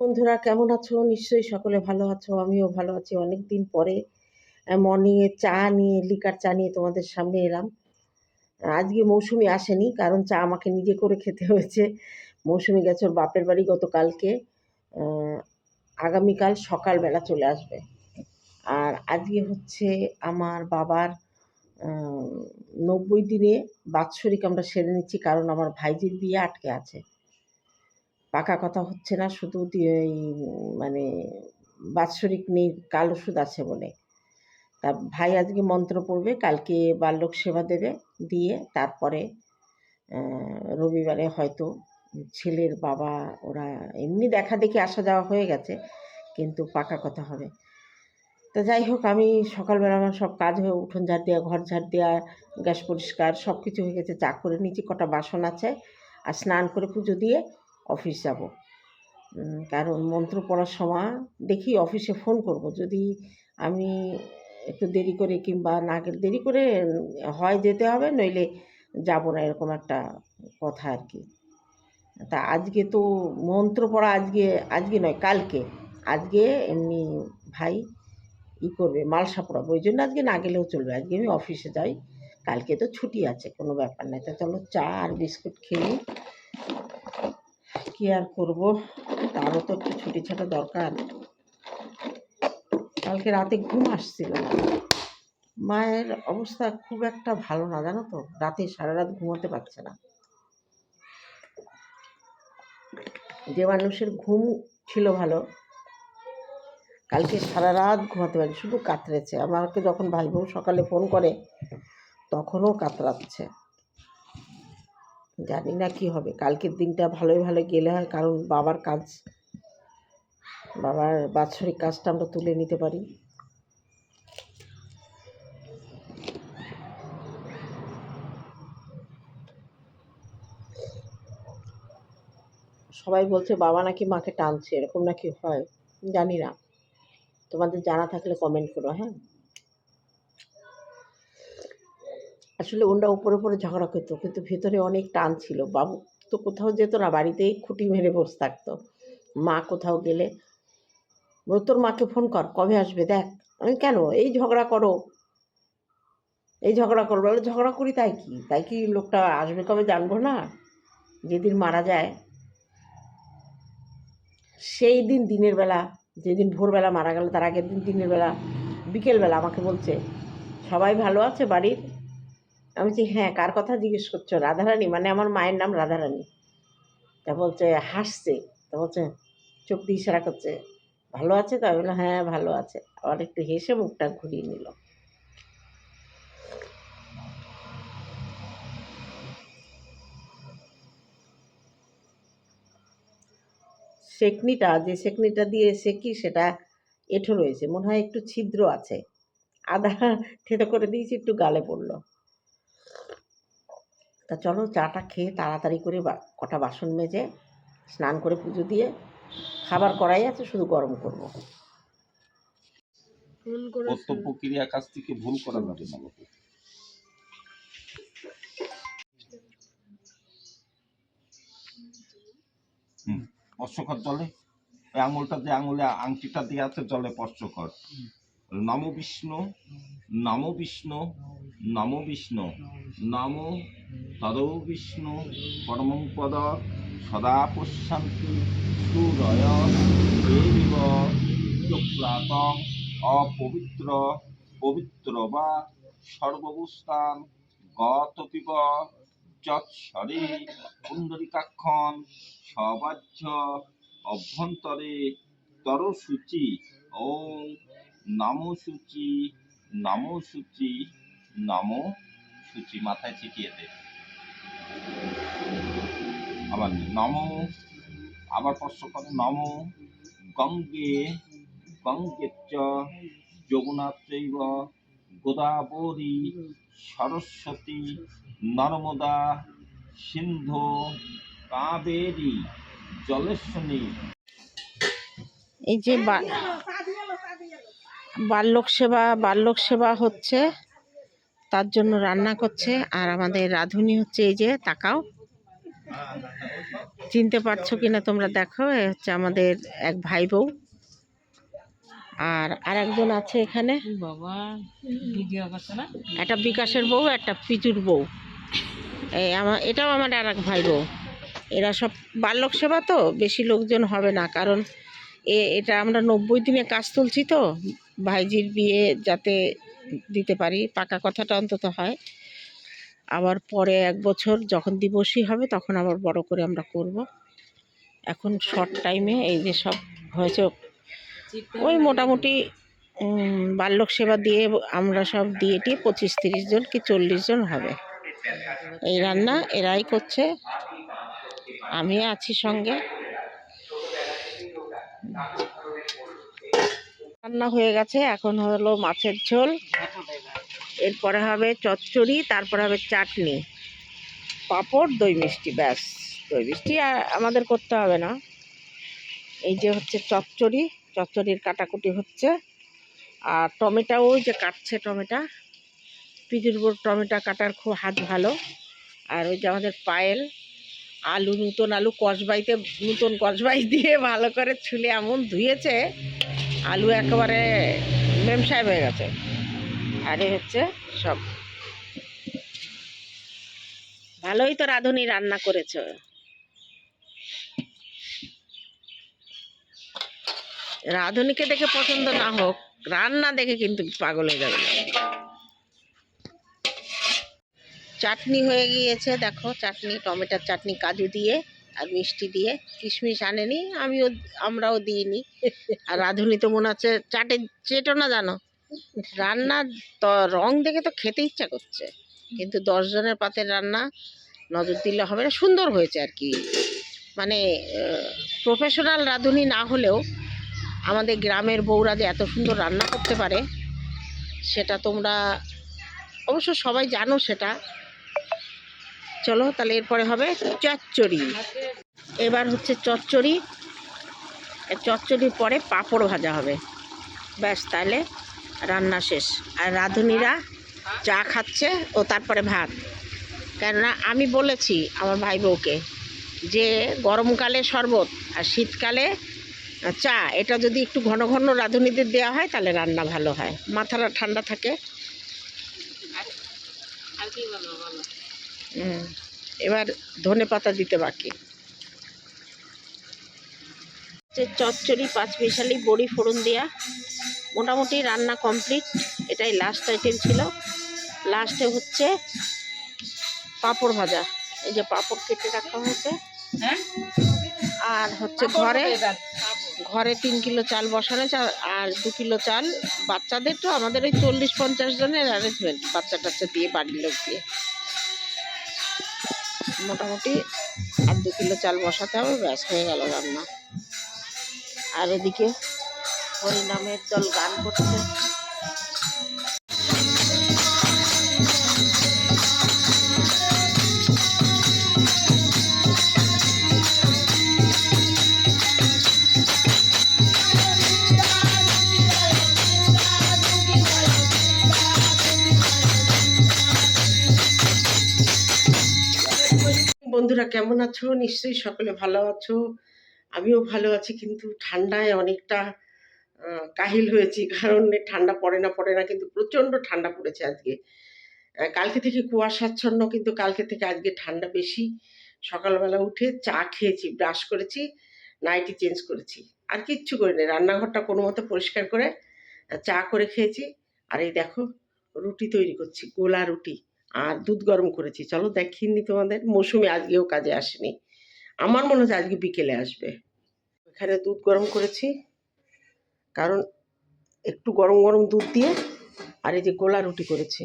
বন্ধুরা, কেমন আছো? নিশ্চয়ই সকলে ভালো আছো, আমিও ভালো আছি। অনেক দিন পরে মর্নিংয়ে চা নিয়ে, লিকার চা নিয়ে তোমাদের সামনে এলাম। আজকে মৌসুমি আসেনি, কারণ চা আমাকে নিজে করে খেতে হয়েছে। মৌসুমি গেছে ওর বাপের বাড়ি গতকালকে আগামীকাল সকালবেলা চলে আসবে। আর আজকে হচ্ছে আমার বাবার নব্বই দিনে বাৎসরিক আমরা সেরে নিচ্ছি, কারণ আমার ভাইজির বিয়ে আটকে আছে। পাকা কথা হচ্ছে না, শুধু মানে বাৎসরিক নেই কাল ওষুধ আছে বলে। তা ভাই আজকে মন্ত্র পড়বে, কালকে বাল্যক সেবা দেবে, দিয়ে তারপরে রবিবারে হয়তো ছেলের বাবা, ওরা এমনি দেখা দেখি আসা যাওয়া হয়ে গেছে, কিন্তু পাকা কথা হবে। তো যাই হোক, আমি সকালবেলা আমার সব কাজ হয়ে উঠোন ঝাড় দেওয়া, ঘর ঝাড় দেওয়া, গ্যাস পরিষ্কার সব কিছু হয়ে গেছে, চা করে নিচে কটা বাসন আছে, আর স্নান করে পুজো দিয়ে অফিস যাব। কারণ মন্ত্র পড়ার সময় দেখি অফিসে ফোন করব। যদি আমি একটু দেরি করে কিংবা না দেরি করে হয় যেতে হবে, নইলে যাব না, এরকম একটা কথা আর কি তা আজকে তো মন্ত্র পড়া আজকে আজকে নয়, কালকে। আজকে এমনি ভাই ই করবে, মালসা পড়াবো। ওই জন্য আজকে না গেলেও চলবে। আজকে আমি অফিসে যাই, কালকে তো ছুটি আছে, কোনো ব্যাপার নাই। তা চলো চা আর বিস্কুট খেয়ে। কি আর করব? তারও তো একটু ছুটি ছাটা দরকার। কালকে রাতে ঘুম আসছিল মায়ের অবস্থা খুব একটা ভালো না, জানো তো? রাতে সারা রাত ঘুমাতে পারছে না। যে মানুষের ঘুম ছিল ভালো, কালকে সারা রাত ঘুমাতে পারি শুধু কাতরেছে। আমাকে যখন ভাই বউ সকালে ফোন করে, তখনও কাতরাচ্ছে। জানি না কি হবে। কালকের দিনটা ভালোই ভালো গেলে হয়, কারণ বাবার কাজ, বাবার বাৎসরিক কাজটা আমরা তুলে নিতে পারি। সবাই বলছে, বাবা নাকি মাকে টানছে এরকম নাকি হয়? জানি না। তোমাদের জানা থাকলে কমেন্ট করো হ্যাঁ? আসলে ওনরা উপরে উপরে ঝগড়া করতো, কিন্তু ভেতরে অনেক টান ছিল। বাবু তো কোথাও যেত না, বাড়িতেই খুঁটি মেরে বসে থাকতো। মা কোথাও গেলে তোর মাকে ফোন কর, কবে আসবে দেখ। আমি, কেন? এই ঝগড়া করো। এই ঝগড়া করো। বলে, ঝগড়া করি, তাই কি? তাই কি লোকটা আসবে কবে জানব না? যেদিন মারা যায়, সেই দিন দিনের বেলা, যেদিন ভোরবেলা মারা গেল, তার আগের দিন দিনের বেলা, বিকেলবেলা আমাকে বলছে, সবাই ভালো আছে বাড়ির? আমি বলছি হ্যাঁ কার কথা জিজ্ঞেস করছ? রাধারানী। মানে আমার মায়ের নাম রাধারানী। তা বলছে, হাসছে। তা বলছে, চোখ দিয়ে ইশারা করছে, ভালো আছে তো? আমি বললাম হ্যাঁ ভালো আছে। আবার একটু হেসে মুখটা ঘুরিয়ে নিল। সেকনিটা, যে সেকনিটা দিয়ে সেকি সেটা এঁঠো রয়েছে। মনে হয় একটু ছিদ্র আছে। আদা থেতো করে দিয়েছি, একটু গালে পড়ল। তা চলো চাটা খেয়ে তাড়াতাড়ি করে বা- কটা বাসন মেজে স্নান করে পুজো দিয়ে খাবার করাই আছে শুধু গরম করব। কর্তব্য ক্রিয়ার কাছ থেকে ভুল করা যাবে না বাবু। হুম জলে। ওই আঙুলটা দিয়ে আঙুলে আংটিটা দিয়ে আছে জলে স্পর্শ কর নম বিষ্ণু নম বিষ্ণু নম বিষ্ণু। নম তদৌ বিষ্ণু। পরমং পদ সদা পশ্যান্তি। সুরয় দেবিব শুক্লাতং অপবিত্র। পবিত্র বা সর্ববস্থান গতপিব যৎসরে পুণ্ডরিকাক্ষণ সবাহ্য অভ্যন্তরে তরসূচি। ও নমো সূচি নমো সূচি মাথায় ছিটিয়ে দে। আবার নমো আবার স্পর্শ করে নমো গঙ্গে গঙ্গে চ যমুনা গোদাবরী, সরস্বতী, নর্মদা, সিন্ধু, কাবেরী, জলেশ্বরী। এই যে বাল্যক সেবা বাল্যক সেবা হচ্ছে তার জন্য রান্না করছে। আর আমাদের রাঁধুনি হচ্ছে এই যে তাকাও। চিনতে পারছ কিনা তোমরা দেখো এ হচ্ছে আমাদের এক ভাই বউ। আর আর একজন আছে এখানে। বাবা ভিডিও করছে না? একটা বিকাশের বউ একটা পিচুর বউ। এই আমার এটাও আমার আর এক ভাই বউ। এরা সব বাল্যক সেবা তো বেশি লোকজন হবে না। কারণ এ এটা আমরা নব্বই দিনে কাজ তুলছি তো। ভাইজির বিয়ে যাতে দিতে পারি, পাকা কথাটা অন্তত হয়। আবার পরে এক বছর যখন দিবসই হবে তখন আবার বড় করে আমরা করব। এখন শর্ট টাইমে এই যে সব হয়েছে, ওই মোটামুটি বাল্যক সেবা দিয়ে আমরা সব দিয়ে টিয়ে পঁচিশ তিরিশ জন কি চল্লিশ জন হবে। এই রান্না এরাই করছে আমি আছি সঙ্গে। রান্না হয়ে গেছে। এখন হলো মাছের ঝোল। এরপরে হবে চচ্চড়ি, তারপরে হবে চাটনি। পাঁপড়, দই মিষ্টি, ব্যাস। দই মিষ্টি আমাদের করতে হবে না। এই যে হচ্ছে চচ্চড়ি, চচ্চড়ির কাটাকুটি হচ্ছে। আর টমেটো, ওই যে কাটছে টমেটো। পিজুর বোর টমেটো কাটার খুব হাত ভালো। আর ওই যে আমাদের পায়েল, আলু, নতুন আলু কসবাইতে, নতুন কসবাই দিয়ে ভালো করে ছুলে এমন ধুয়েছে। আলু একেবারে মেম সাহেব হয়ে গেছে। আর এই হচ্ছে সব। ভালোই তো রাঁধুনি, রান্না করেছ। রাঁধুনিকে দেখে পছন্দ না হোক, রান্না দেখে কিন্তু পাগল হয়ে যাবে। চাটনি হয়ে গিয়েছে, দেখো, চাটনি, টমেটোর চাটনি, কাজু দিয়ে। আর মিষ্টি দিয়ে। কিশমিশ আনেনি, আমিও, আমরাও দিইনি। আর রাঁধুনি তো মনে হচ্ছে চাটে চেটো না জানো? রান্না তো, রং দেখে তো খেতে ইচ্ছা করছে। কিন্তু দশজনের পাতের রান্না নজর দিলে হবে না। সুন্দর হয়েছে আর কি। মানে প্রফেশনাল রাঁধুনি না হলেও আমাদের গ্রামের বউরা যে এত সুন্দর রান্না করতে পারে, সেটা তোমরা, অবশ্য সবাই জানো সেটা। চলো তাহলে এরপরে হবে চচ্চড়ি। এবার হচ্ছে চচ্চড়ি। চচ্চড়ির পরে পাঁপড় ভাজা হবে। ব্যাস, তাহলে রান্না শেষ। আর রাঁধুনিরা চা খাচ্ছে ও তারপরে ভাত। কেননা আমি বলেছি আমার ভাই বউকে যে গরমকালে শরবত আর শীতকালে চা, এটা যদি একটু ঘন ঘন রাঁধুনিদের দেওয়া হয় তাহলে রান্না ভালো হয়। মাথাটা ঠান্ডা থাকে। আর কি বলব বলো? এবার ধনে পাতা দিতে বাকি। চচ্চড়ি পাঁচ মিশালি বড়ি ফোড়ন দেওয়া মোটামুটি রান্না কমপ্লিট এটাই লাস্ট আইটেম ছিল। লাস্টে হচ্ছে পাঁপড় ভাজা এই যে পাঁপড় কেটে রাখা হয়েছে। হ্যাঁ? আর হচ্ছে ঘরে ঘরে তিন কিলো চাল বসানো আর দু কিলো চাল। বাচ্চাদের তো আমাদের ওই চল্লিশ পঞ্চাশ জনের অ্যারেঞ্জমেন্ট বাচ্চা টাচ্চা দিয়ে বাড়ির লোক দিয়ে। মোটামুটি আর দু কিলো চাল বসাতে হবে, ব্যাস, হয়ে গেল রান্না। আর এদিকে হরিনামের দল গান করছে। বন্ধুরা কেমন আছো? নিশ্চয়ই সকলে ভালো আছো। আমিও ভালো আছি, কিন্তু ঠান্ডায় অনেকটা কাহিল হয়েছি, কারণ ঠান্ডা পড়ে না পড়ে না, কিন্তু প্রচণ্ড ঠান্ডা পড়েছে আজকে। কালকে থেকে কুয়াশাচ্ছন্ন, কিন্তু কালকে থেকে আজকে ঠান্ডা বেশি। সকালবেলা উঠে চা খেয়েছি, ব্রাশ করেছি, নাইটি চেঞ্জ করেছি। আর কিচ্ছু করিনি, রান্নাঘরটা কোনো মতো পরিষ্কার করে, চা করে খেয়েছি। আর এই দেখো, রুটি তৈরি করছি, গোলা রুটি। আর দুধ গরম করেছি। চলো দেখিনি তোমাদের, মৌসুমি আজকেও কাজে আসেনি। আমার মনে হচ্ছে আজকে বিকেলে আসবে। এখানে দুধ গরম করেছি, কারণ একটু গরম গরম দুধ দিয়ে, আর এই যে গোলা রুটি করেছি।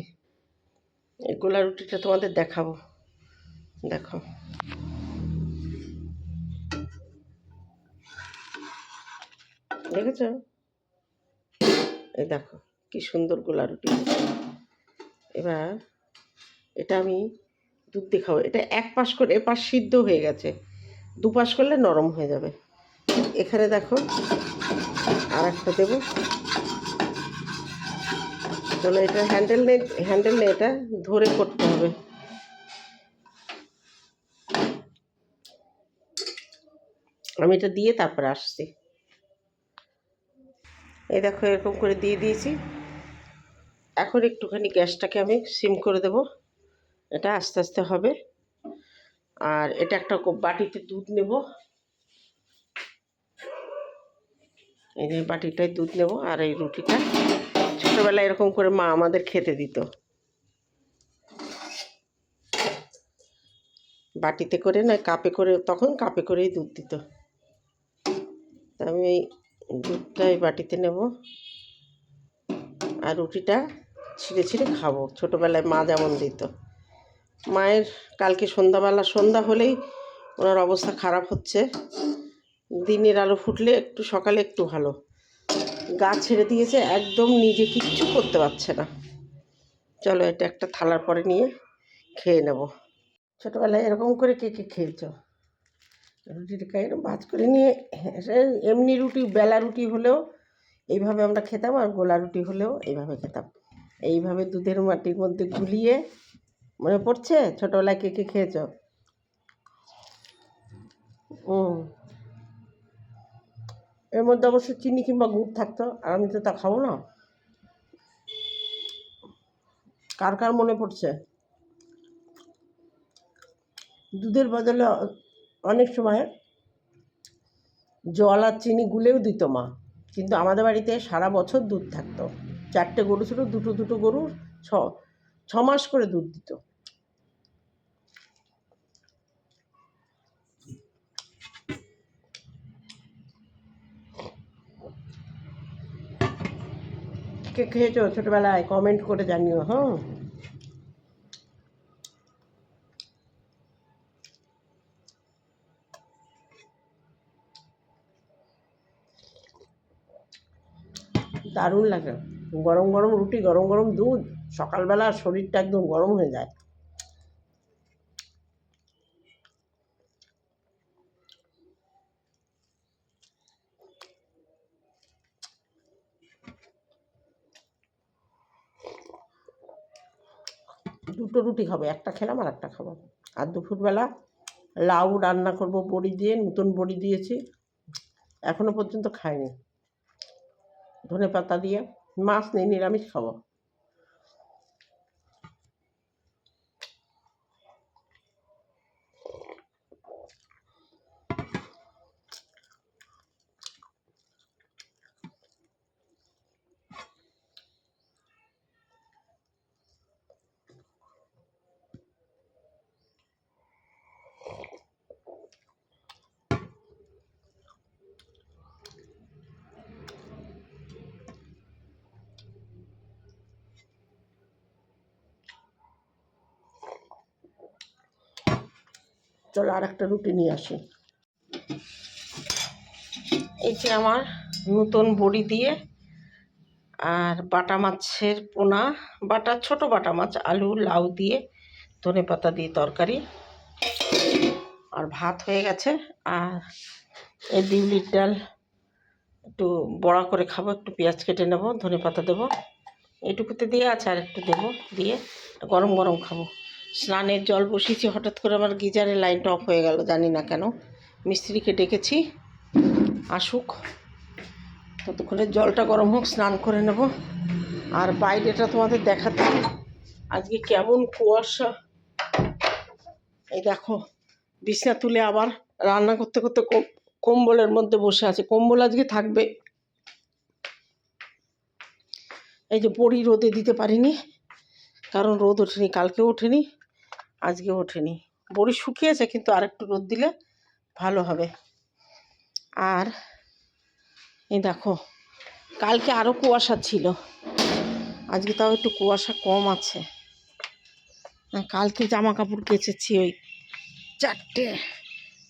এই গোলা রুটিটা তোমাদের দেখাবো। দেখো। দেখেছ? এই দেখো, কি সুন্দর গোলা রুটি। এবার এটা আমি দুধ দিয়ে খাব। এটা এক পাশ করে এপাশ সিদ্ধ হয়ে গেছে। দু পাশ করলে নরম হয়ে যাবে। এখানে দেখো আর একটা দেবো। চলো এটা হ্যান্ডেল নেই হ্যান্ডেল নেই এটা ধরে করতে হবে। আমি এটা দিয়ে তারপরে আসছি। এই দেখো এরকম করে দিয়ে দিয়েছি। এখন একটুখানি গ্যাসটাকে আমি সিম করে দেব। এটা আস্তে আস্তে হবে। আর এটা একটা বাটিতে দুধ নেব। এই যে বাটিটায় দুধ নেব আর এই রুটিটা। ছোটোবেলায় এরকম করে মা আমাদের খেতে দিত। বাটিতে করে না, কাপে করে, তখন কাপে করেই দুধ দিত। আমি এই দুধটা বাটিতে নেব। আর রুটিটা ছিঁড়ে ছিঁড়ে খাব। ছোটোবেলায় মা যেমন দিত। মায়ের কালকে সন্ধ্যাবেলা, সন্ধ্যা হলেই ওনার অবস্থা খারাপ হচ্ছে। দিনের আলো ফুটলে একটু, সকালে একটু ভালো। গা ছেড়ে দিয়েছে, একদম নিজে কিচ্ছু করতে পারছে না। চলো, এটা একটা থালার পরে নিয়ে খেয়ে নেব। ছোটোবেলায় এরকম করে কে কে খেয়েছো রুটিটাকে এরকম ভাজ করে নিয়ে এমনি রুটি, বেলা রুটি হলেও এইভাবে আমরা খেতাম আর গোলা রুটি হলেও এইভাবে খেতাম। এইভাবে দুধের মাটির মধ্যে গুলিয়ে মনে পড়ছে? ছোটোবেলায় কে কে খেয়েছ? হুম এর মধ্যে অবশ্য চিনি কিংবা গুড় থাকতো, আর আমি তো তা খাব না। কার কার মনে পড়ছে? দুধের বদলে অনেক সময় জল আর চিনি গুলেও দিত মা। কিন্তু আমাদের বাড়িতে সারা বছর দুধ থাকতো। চারটে গরু ছিল, দুটো দুটো গরু, ছ ছ মাস করে দুধ দিত। কে খেয়েছো ছোটোবেলায়? কমেন্ট করে জানিও হ্যাঁ? দারুণ লাগে। গরম গরম রুটি, গরম গরম দুধ, সকালবেলা শরীরটা একদম গরম হয়ে যায় দুটো রুটি খাব, একটা খেলাম আর একটা খাব। আর দুপুরবেলা লাউ রান্না করব, বড়ি দিয়ে, নতুন বড়ি দিয়েছি। এখনও পর্যন্ত খাইনি। ধনে পাতা দিয়ে মাছ নেই নিরামিষ খাব। চলো আর একটা রুটি নিয়ে আসি। এই যে আমার নতুন বড়ি দিয়ে আর বাটা মাছের পোনা, বাটা, ছোট বাটা মাছ, আলু, লাউ দিয়ে ধনে পাতা দিয়ে তরকারি। আর ভাত হয়ে গেছে। আর এই বিউলির ডাল একটু বড়া করে খাব, একটু পেঁয়াজ কেটে নেব, ধনে পাতা দেবো। এটুকুতে দিয়ে আছে আর একটু দেবো, দিয়ে গরম গরম খাব। স্নানের জল বসিয়েছি, হঠাৎ করে আমার গিজারের লাইনটা অফ হয়ে গেল, জানি না কেন। মিস্ত্রিকে ডেকেছি, আসুক। ততক্ষণে জলটা গরম হোক, স্নান করে নেব। আর বাইরেটা তোমাদের দেখাতে, আজকে কেমন কুয়াশা। এই দেখো, বিছনা তুলে আবার রান্না করতে করতে কম- কম্বলের মধ্যে বসে আছে। কম্বল আজকে থাকবে। এই যে বড়ি রোদে দিতে পারিনি, কারণ রোদ ওঠেনি কালকেও ওঠেনি। আজকে ওঠেনি। বড়ি শুকিয়েছে, কিন্তু আর একটু রোদ দিলে ভালো হবে। আর এই দেখো, কালকে আরও কুয়াশা ছিল। আজকে তাও একটু কুয়াশা কম আছে। আর কালকে জামা কাপড় কেচেছি ওই চারটে।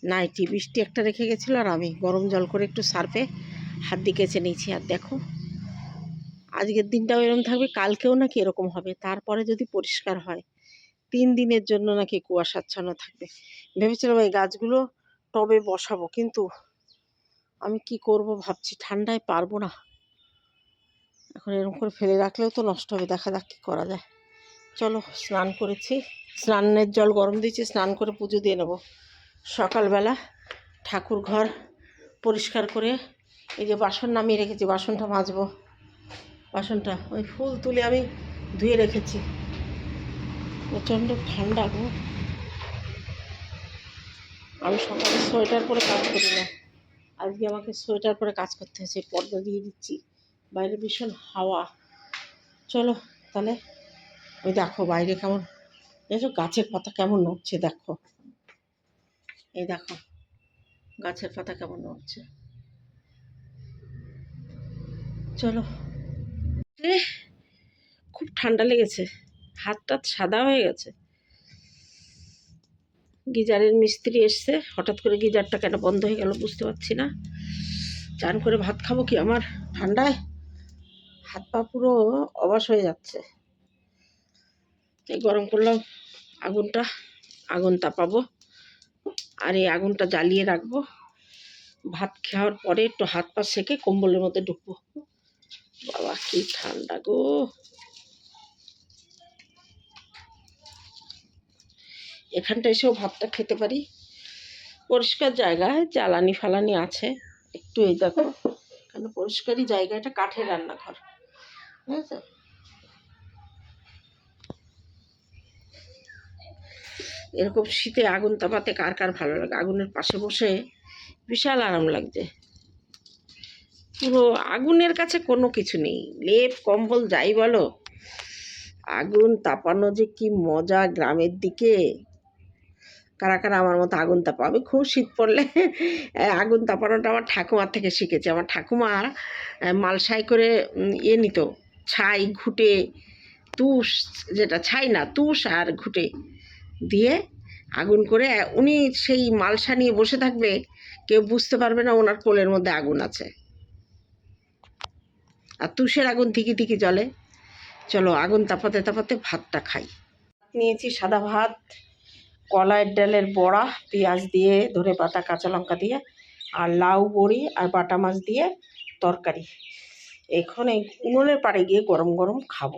নাইটি, বৃষ্টি একটা রেখে গেছিল আর আমি গরম জল করে একটু সার্ফে হাত দিয়ে কেচে নিয়েছি। আর দেখো, আজকের দিনটাও এরকম থাকবে, কালকেও নাকি এরকম হবে। তারপরে যদি পরিষ্কার হয় তিন দিনের জন্য নাকি কুয়াশাচ্ছন্ন থাকবে। ভেবেছিলাম এই গাছগুলো টবে বসাবো, কিন্তু আমি কি করব ভাবছি, ঠান্ডায় পারব না। এখন এরকম করে ফেলে রাখলেও তো নষ্ট হবে, দেখা যাক কী করা যায়। চলো, স্নান করেছি। স্নানের জল গরম দিয়েছি, স্নান করে পুজো দিয়ে নেব। সকালবেলা ঠাকুর ঘর পরিষ্কার করে এই যে বাসন নামিয়ে রেখেছি, বাসনটা মাজবো। বাসনটা, ওই ফুল তুলে আমি ধুয়ে রেখেছি। প্রচণ্ড ঠান্ডা গো। আমি সকালে সোয়েটার পরে কাজ করি না। আজকে আমাকে সোয়েটার পরে কাজ করতে হয়েছে পর্দা দিয়ে দিচ্ছি। বাইরে ভীষণ হাওয়া। চলো তাহলে, ওই দেখো বাইরে কেমন দেখো গাছের পাতা কেমন নড়ছে, দেখো। এই দেখো, গাছের পাতা কেমন নড়ছে। চলো। খুব ঠান্ডা লেগেছে। হাত টাত সাদা হয়ে গেছে। গিজারের মিস্ত্রি এসছে। হঠাৎ করে গিজারটা কেন বন্ধ হয়ে গেল বুঝতে পারছি না। চান করে ভাত খাব কি আমার? ঠান্ডায়? হাত পা পুরো অবাস হয়ে যাচ্ছে। এই গরম করলাম আগুনটা। আগুন তাপাবো আর এই আগুনটা জ্বালিয়ে রাখব। ভাত খাওয়ার পরে একটু হাত পা সেকে কম্বলের মধ্যে ঢুকবো। বাবা, কি ঠান্ডা গো। এখানটা এসেও ভাতটা খেতে পারি। পরিষ্কার জায়গায় জ্বালানি ফালানি আছে। একটু এই দেখো। কেন পরিষ্কারই জায়গা, এটা কাঠের রান্নাঘর। বুঝেছ? এরকম শীতে আগুন তাপাতে কার কার ভালো লাগে? আগুনের পাশে বসে বিশাল আরাম লাগছে। পুরো আগুনের কাছে কোনো কিছু নেই। লেপ, কম্বল, যাই বলো। আগুন তাপানো যে কি মজা গ্রামের দিকে। কারা কারা আমার মতো আগুন তাপা আমি খুব শীত পড়লে আগুন তাপানোটা আমার ঠাকুমার থেকে শিখেছি। আমার ঠাকুমা মালসাই করে ইয়ে নিত, ছাই, ঘুটে, তুষ, যেটা ছাই না, তুষ আর ঘুটে দিয়ে আগুন করে উনি সেই মালসা নিয়ে বসে থাকবে, কেউ বুঝতে পারবে না ওনার কোলের মধ্যে আগুন আছে। আর তুষের আগুন থিকি থিকি জলে চলো আগুন তাপাতে তাপাতে ভাতটা খাই। নিয়েছি সাদা ভাত কলাইয়ের ডালের বড়া, পেঁয়াজ দিয়ে ধরে পাতা, কাঁচা লঙ্কা দিয়ে, আর লাউ, বড়ি আর বাটা মাছ দিয়ে তরকারি। এখন এই উনুনের পাড়ে গিয়ে গরম গরম খাব।